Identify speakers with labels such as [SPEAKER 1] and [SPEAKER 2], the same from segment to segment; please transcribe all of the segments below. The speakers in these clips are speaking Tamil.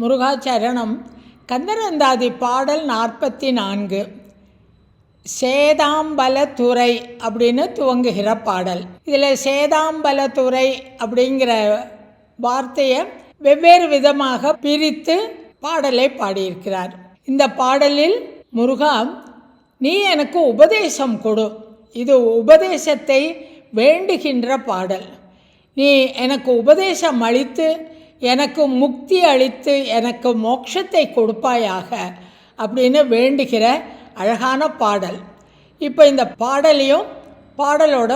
[SPEAKER 1] முருகாச்சரணம். கந்தரந்தாதி பாடல் நாற்பத்தி நான்கு சேதாம்பலத்துறை அப்படின்னு துவங்குகிற பாடல். இதில் சேதாம்பலத்துறை அப்படிங்கிற வார்த்தையை வெவ்வேறு விதமாக பிரித்து பாடலை பாடியிருக்கிறார். இந்த பாடலில் முருகா நீ எனக்கு உபதேசம் கொடு. இது உபதேசத்தை வேண்டுகின்ற பாடல். நீ எனக்கு உபதேசம் அளித்து எனக்கு முக்தி அளித்து எனக்கு மோட்சத்தை கொடுப்பாயாக அப்படின்னு வேண்டுகிற அழகான பாடல். இப்போ இந்த பாடலையும் பாடலோட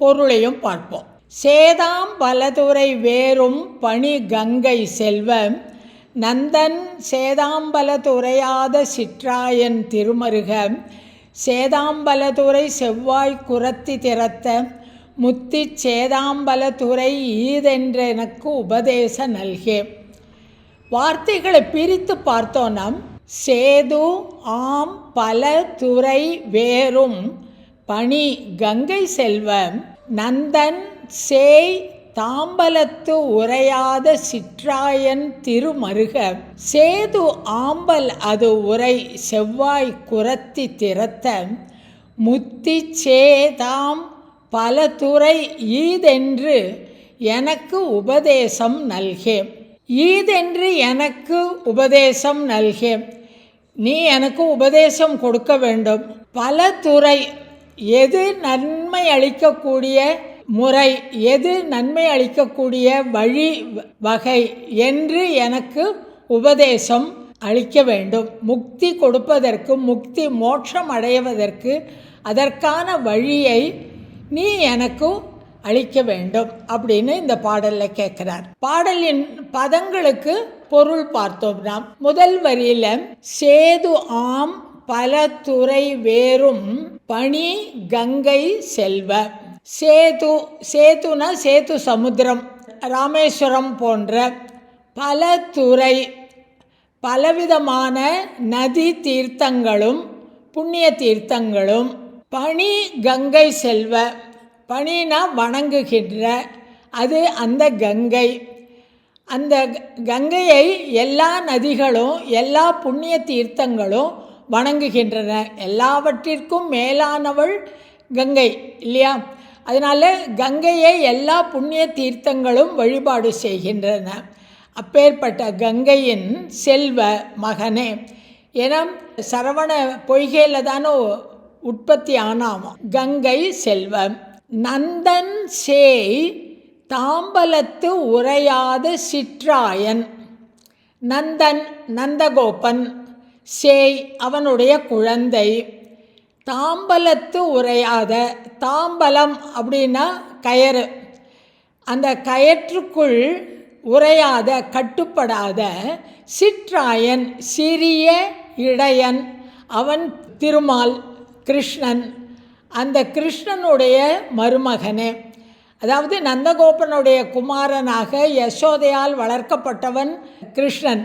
[SPEAKER 1] பொருளையும் பார்ப்போம். சேதாம் பலதுரை வேறும் பணி கங்கை செல்வம் நந்தன் சேதாம்பலதுரையாத சிற்றாயன் திருமருக சேதாம்பலதுரை செவ்வாய் குரத்தி திறத்த முத்தி சேதாம்பலத்துறை ஈதென்ற எனக்கு உபதேச நல்கே. வார்த்தைகளை பிரித்து பார்த்தோன்னா சேது ஆம் பல துறை வேறும் பணி கங்கை செல்வம் நந்தன் சேய் தாம்பலத்து உரையாத சிற்றாயன் திருமருக. சேது ஆம்பல் அது உரை செவ்வாய் குரத்தி திறத்த. முத்தி சேதாம் பல துறை ஈதென்று எனக்கு உபதேசம் நல்கேம். ஈதென்று எனக்கு உபதேசம் நல்கேம். நீ எனக்கு உபதேசம் கொடுக்க வேண்டும். பல துறை எது நன்மை அளிக்கக்கூடிய முறை எது நன்மை அளிக்கக்கூடிய வழி வகை என்று எனக்கு உபதேசம் அளிக்க வேண்டும். முக்தி கொடுப்பதற்கு முக்தி மோட்சம் அடைவதற்கு அதற்கான வழியை நீ எனக்கும் அளிக்க வேண்டும் அப்படின்னு இந்த பாடலில் கேட்குறார் பாடலின் பதங்களுக்கு பொருள் பார்த்தோம் நாம். முதல் வரியில் சேது ஆம் பல துறை வேறும் பனி கங்கை செல்வ சேது சேதுனா சேது சமுத்திரம் ராமேஸ்வரம் போன்ற பல துறை பலவிதமான நதி தீர்த்தங்களும் புண்ணிய தீர்த்தங்களும் பனி கங்கை செல்வ பனினா வணங்குகின்ற அது அந்த கங்கை. அந்த கங்கையை எல்லா நதிகளும் எல்லா புண்ணிய தீர்த்தங்களும் வணங்குகின்றன. எல்லாவற்றிற்கும் மேலானவள் கங்கை இல்லையா? அதனால் கங்கையை எல்லா புண்ணிய தீர்த்தங்களும் வழிபாடு செய்கின்றன. அப்பேற்பட்ட கங்கையின் செல்வ மகனே. ஏன்னா சரவண பொய்கையில் தானே உற்பத்தி ஆனாமா? கங்கை செல்வம். நந்தன் சேய் தாம்பலத்து உரையாத சிற்றாயன். நந்தன் நந்தகோபன். சேய் அவனுடைய குழந்தை. தாம்பலத்து உரையாத தாம்பலம் அப்படின்னா கயறு. அந்த கயற்றுக்குள் உரையாத கட்டுப்படாத சிற்றாயன் சிறிய இடையன். அவன் திருமால் கிருஷ்ணன். அந்த கிருஷ்ணனுடைய மருமகனே அதாவது நந்தகோபனுடைய குமாரனாக யசோதையால் வளர்க்கப்பட்டவன் கிருஷ்ணன்.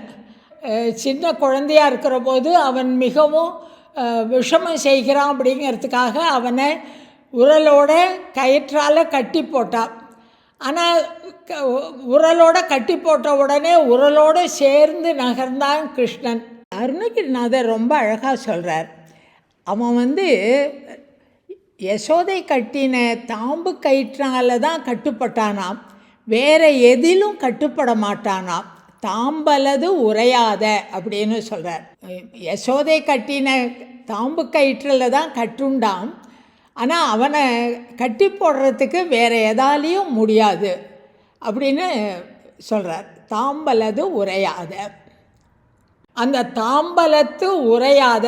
[SPEAKER 1] சின்ன குழந்தையாக இருக்கிற போது அவன் மிகவும் விஷமம் செய்கிறான் அப்படிங்கிறதுக்காக அவனை உரலோட கயிற்றால் கட்டி போட்டான். ஆனால் உரலோட கட்டி போட்ட உடனே உரலோடு சேர்ந்து நகர்ந்தான் கிருஷ்ணன். அருணகிரிநாதர் ரொம்ப அழகாக சொல்கிறார் அவன் வந்து யசோதை கட்டின தாம்பு கயிற்றால தான் கட்டுப்பட்டானாம். வேற எதிலும் கட்டுப்பட மாட்டானாம். தாம்பலது உரையாத அப்படின்னு சொல்கிறார் யசோதை கட்டின தாம்பு கயிற்றில் தான் கட்டுண்டாம். ஆனால் அவனை கட்டி போடுறதுக்கு வேறு எதாலேயும் முடியாது அப்படின்னு சொல்கிறார் தாம்பலது உரையாத அந்த தாம்பலத்து உரையாத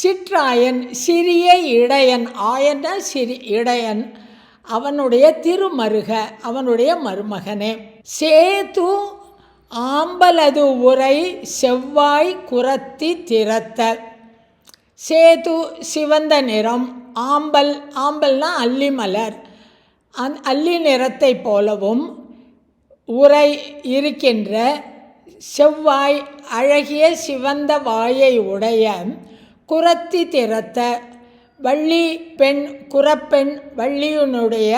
[SPEAKER 1] சிற்றாயன் சிறிய இடையன் ஆயன்னா சிறி இடையன் அவனுடைய திருமருக அவனுடைய மருமகனே. சேது ஆம்பலது உரை செவ்வாய் குரத்தி திறத்த. சேது சிவந்த நிறம் ஆம்பல் ஆம்பல்னா அல்லி மலர். அந் அல்லி நிறத்தை போலவும் உரை இருக்கின்ற செவ்வாய் அழகிய சிவந்த வாயை உடைய குரத்தி திறத்த வள்ளி பெண் குரப்பெண் வள்ளியனுடைய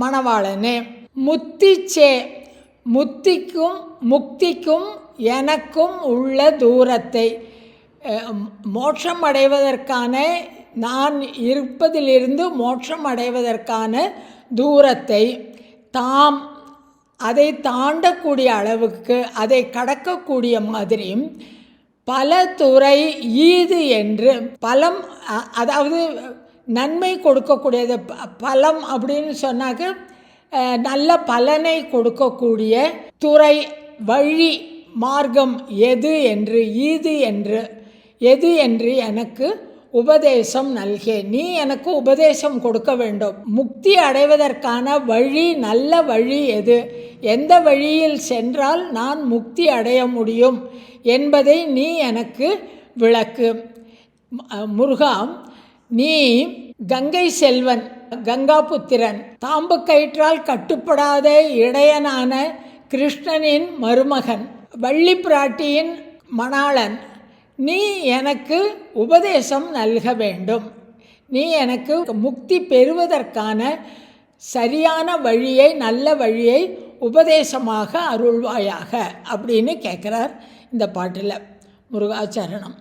[SPEAKER 1] மணவாளனே முத்திச்சே முத்திக்கும் முக்திக்கும் எனக்கும் உள்ள தூரத்தை மோட்சம் அடைவதற்கான நான் இருப்பதிலிருந்து மோட்சம் அடைவதற்கான தூரத்தை தாம் அதை தாண்டக்கூடிய அளவுக்கு அதை கடக்கக்கூடிய மாதிரியும் பல துறை ஈது என்று பலம் அதாவது நன்மை கொடுக்கக்கூடியது ப- பலம் அப்படின்னு சொன்னாக்க நல்ல பலனை கொடுக்கக்கூடிய துறை வழி மார்க்கம் எது என்று ஈது என்று எது என்று எனக்கு உபதேசம் நல்கே நீ எனக்கு உபதேசம் கொடுக்க வேண்டும். முக்தி அடைவதற்கான வழி நல்ல வழி எது? எந்த வழியில் சென்றால் நான் முக்தி அடைய முடியும் என்பதை நீ எனக்கு விளக்கு. முருகாம் நீ கங்கை செல்வன் கங்காபுத்திரன் தாம்பு கயிற்றால் கட்டுப்படாத இடையனான கிருஷ்ணனின் மருமகன் வள்ளி பிராட்டியின் மணாளன் நீ எனக்கு உபதேசம் நல்க வேண்டும். நீ எனக்கு முக்தி பெறுவதற்கான சரியான வழியை நல்ல வழியை உபதேசமாக அருள்வாயாக அப்படின்னு கேட்குறார் இந்த பாட்டில் முருகாச்சரணம்.